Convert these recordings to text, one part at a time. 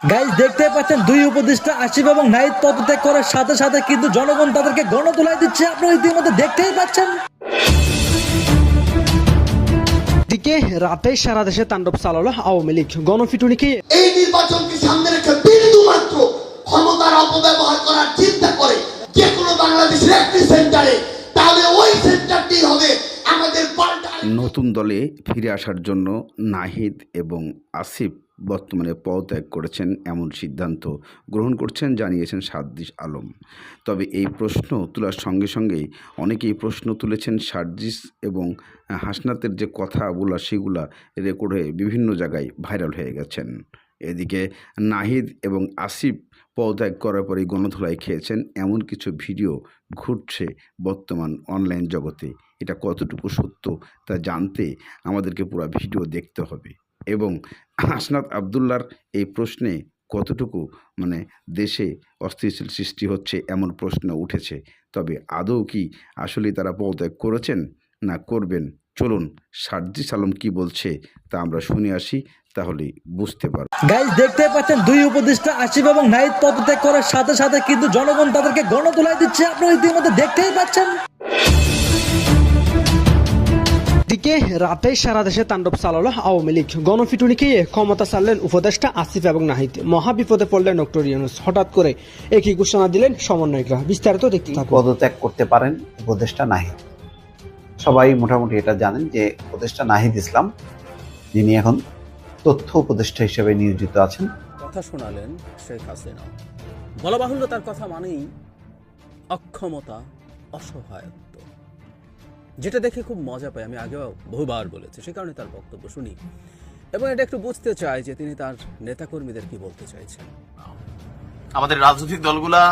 Guys দেখতে পাচ্ছেন দুই উপদেষ্টা আসিফ এবং নাহিদ পদত্যাগ করার সাথে সাথে কিন্তু জনগণ তাদেরকে গণতোলাই দিচ্ছে। আপনারা ইতিমধ্যে দেখতেই পাচ্ছেন। দিকে রাতে সারা দেশে তাণ্ডব চালালো আওয়ামী লীগ। গণপিটুনিকে এই নির্বাচনকে সামনে রেখে বিন্দু মাত্র ক্ষমতার অপব্যবহার করার চিন্তা করে যে কোনো বাংলাদেশের একটি সেন্টারে তাহলে ওই সেন্টারটি হবে আমাদের পাল্টা নতুন দলে ফিরে আসার জন্য নাহিদ এবং আসিফ বর্তমানে পদত্যাগ করেছেন এমন সিদ্ধান্ত গ্রহণ করছেন, জানিয়েছেন সাদ্দিস আলম। তবে এই প্রশ্ন তোলার সঙ্গে সঙ্গেই অনেকেই প্রশ্ন তুলেছেন সার্জিস এবং হাসনাতের যে কথাগুলো, সেগুলা রেকর্ড হয়ে বিভিন্ন জায়গায় ভাইরাল হয়ে গেছেন। এদিকে নাহিদ এবং আসিফ পদত্যাগ করার পরে গণধোলাই খেয়েছেন, এমন কিছু ভিডিও ঘুরছে বর্তমান অনলাইন জগতে। এটা কতটুকু সত্য তা জানতে আমাদেরকে পুরো ভিডিও দেখতে হবে। এবং হাসনাত আবদুল্লার এই প্রশ্নে কতটুকু মানে দেশে অস্থিতিশীল সৃষ্টি হচ্ছে এমন প্রশ্ন উঠেছে? তবে আদৌ কি আসলে তারা পদত্যাগ করেছেন না করবেন? চলুন সার্জিস আলম কি বলছে তা আমরা শুনে আসি, তাহলে বুঝতে পারব। গাইজ দেখতে পাচ্ছেন দুই উপদেষ্টা আসিফ এবং নাহিদ পদত্যাগ করার সাথে সাথে কিন্তু জনগণ তাদেরকে গণতোলাই দিচ্ছে। আপনারা ইতিমধ্যে দেখতেই পাচ্ছেন। রাতে সারা দেশে তাণ্ডব চালালো আওয়ামী লীগ। গণপিটুনিকে ক্ষমতা ছাড়লেন উপদেষ্টা আসিফ এবং নাহিদ। মহা বিপদে পড়লেন ডক্টর ইউনুস। হঠাৎ করে একই ঘোষণা দিলেন সমন্বয়করা। বিস্তারিত দেখতে থাকুন। পদত্যাগ করতে পারেন উপদেষ্টা নাহিদ। সবাই মোটামুটি এটা জানেন যে উপদেষ্টা নাহিদ ইসলাম যিনি এখন তথ্য উপদেষ্টা হিসেবে নিয়োজিত আছেন। কথা শোনালেন শেখ হাসিনা। বলা বাহুল্য তার কথা মানেই অক্ষমতা অসহায়ত্ব। যেটা দেখে খুব মজা পাই, আমি আগেও বহুবার বলেছি, সে কারণে তার বক্তব্য শুনি। এবং এটা একটু বুঝতে চাই যে তিনি তার নেতাকর্মীদের কি বলতে চাইছেন। আমাদের রাজনৈতিক দলগুলা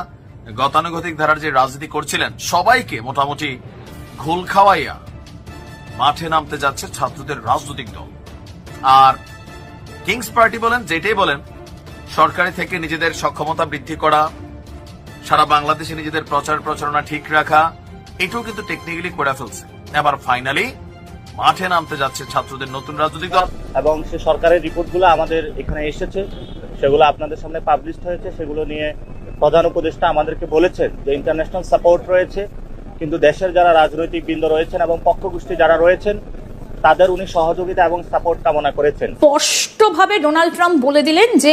গতানুগতিক ধারার যে রাজনীতি করছিলেন, সবাইকে মোটামুটি ঘোল খাওয়াইয়া মাঠে নামতে যাচ্ছে ছাত্রদের রাজনৈতিক দল। আর কিংস পার্টি বলেন, যেটাই বলেন, সরকারি থেকে নিজেদের সক্ষমতা বৃদ্ধি করা, সারা বাংলাদেশে নিজেদের প্রচার প্রচারণা ঠিক রাখা, এটাও কিন্তু টেকনিক্যালি করে ফেলছে। এবার ফাইনালি মাঠে নামতে যাচ্ছে ছাত্রদের নতুন রাজনৈতিক দল। এবং সে সরকারের রিপোর্টগুলো আমাদের এখানে এসেছে সেগুলো আপনাদের সামনে পাবলিশ হয়েছে সেগুলো নিয়ে প্রধান উপদেষ্টা আমাদেরকে বলেছেন যে ইন্টারন্যাশনাল সাপোর্ট রয়েছে কিন্তু দেশের যারা রাজনৈতিক বৃন্দ রয়েছেন এবং পক্ষগোষ্ঠী যারা রয়েছেন তাদের উনি সহযোগিতা এবং সাপোর্ট কামনা করেছেন। স্পষ্টভাবে ডোনাল্ড ট্রাম্প বলে দিলেন যে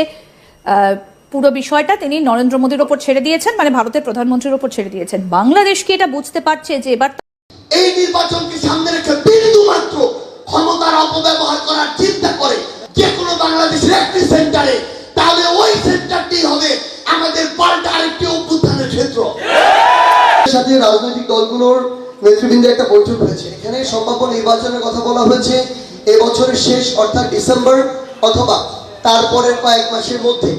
পুরো বিষয়টা তিনি নরেন্দ্র মোদীর ওপর ছেড়ে দিয়েছেন মানে ভারতের প্রধানমন্ত্রীর ওপর ছেড়ে দিয়েছেন। বাংলাদেশ কি এটা বুঝতে পারছে যে এবার এই নির্বাচনকে সামনে রেখে বিন্দু মাত্র ক্ষমতার অপব্যবহার করার চিন্তা করে যে কোনো বাংলাদেশের একটি সেন্টারে তাহলে ওই সেন্টারটি হবে আমাদের পাল্টা আরেকটি অভ্যুত্থানের ক্ষেত্র। সাথে রাজনৈতিক দলগুলোর নেতৃবৃন্দের একটা বৈঠক হয়েছে। এখানে সম্ভাব্য নির্বাচনের কথা বলা হয়েছে। এ বছরের শেষ অর্থাৎ ডিসেম্বর অথবা তারপরের কয়েক মাসের মধ্যে।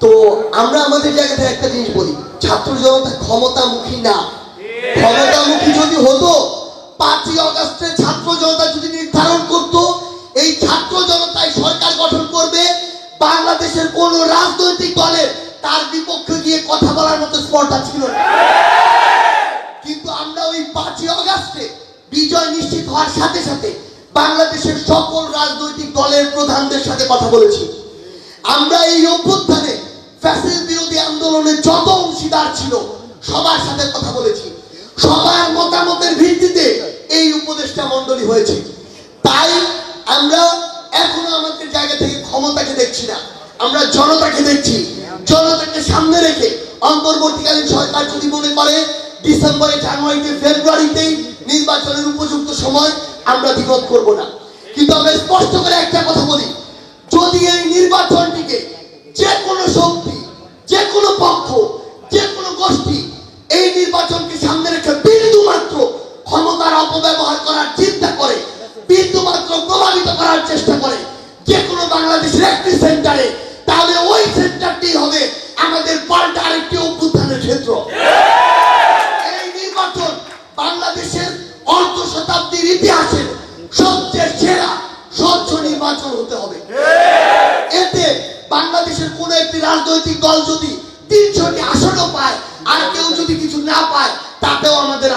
তো আমরা আমাদের জায়গা থেকে একটা জিনিস বলি ছাত্র জনতা ক্ষমতামুখী না। ক্ষমতামুখী যদি হতো, পাঁচই অগস্টে ছাত্র জনতা যদি নির্ধারণ করত, এই ছাত্র জনতাই সরকার গঠন করবে, বাংলাদেশের কোন রাজনৈতিক দলের, তার বিপক্ষে গিয়ে কথা বলার মতো স্পর্ধা ছিল কিন্তু আমরা ওই পাঁচই অগাস্টে বিজয় নিশ্চিত হওয়ার সাথে সাথে বাংলাদেশের সকল রাজনৈতিক দলের প্রধানদের সাথে কথা বলেছি। আমরা এই অভ্যুত্থানে ফ্যাসিল বিরোধী আন্দোলনে যত অংশীদার ছিল, সবার সাথে কথা বলেছি। সবার মতামতের ভিত্তিতে এই উপদেষ্টা মণ্ডলী হয়েছে। তাই আমরা এখনও আমাদের জায়গা থেকে ক্ষমতাকে দেখছি না। আমরা জনতাকে দেখছি। জনতাকে সামনে রেখে অন্তর্বর্তীকালীন সরকার যদি মনে করে, ডিসেম্বরে, জানুয়ারিতে ফেব্রুয়ারিতেই নির্বাচনের উপযুক্ত সময় আমরা বিরোধ করব না। কিন্তু আমরা স্পষ্ট করে একটা কথা বলি, যদি এই নির্বাচনটিকে যে কোনো শক্তি চেষ্টা করে যে কোনো বাংলাদেশের একটি সেন্টারে, তাহলে ওই সেন্টারটি হবে আমাদের পাল্টা আরেকটি অভ্যুত্থানের ক্ষেত্র। এই নির্বাচন বাংলাদেশের অর্ধ শতাব্দীর ইতিহাসের সবচেয়ে সেরা স্বচ্ছ নির্বাচন হতে হবে। এতে বাংলাদেশের কোন একটি রাজনৈতিক দল যদি তিনশোটি আসনও পায়, আর কেউ যদি কিছু না পায়, তাতেও আমাদের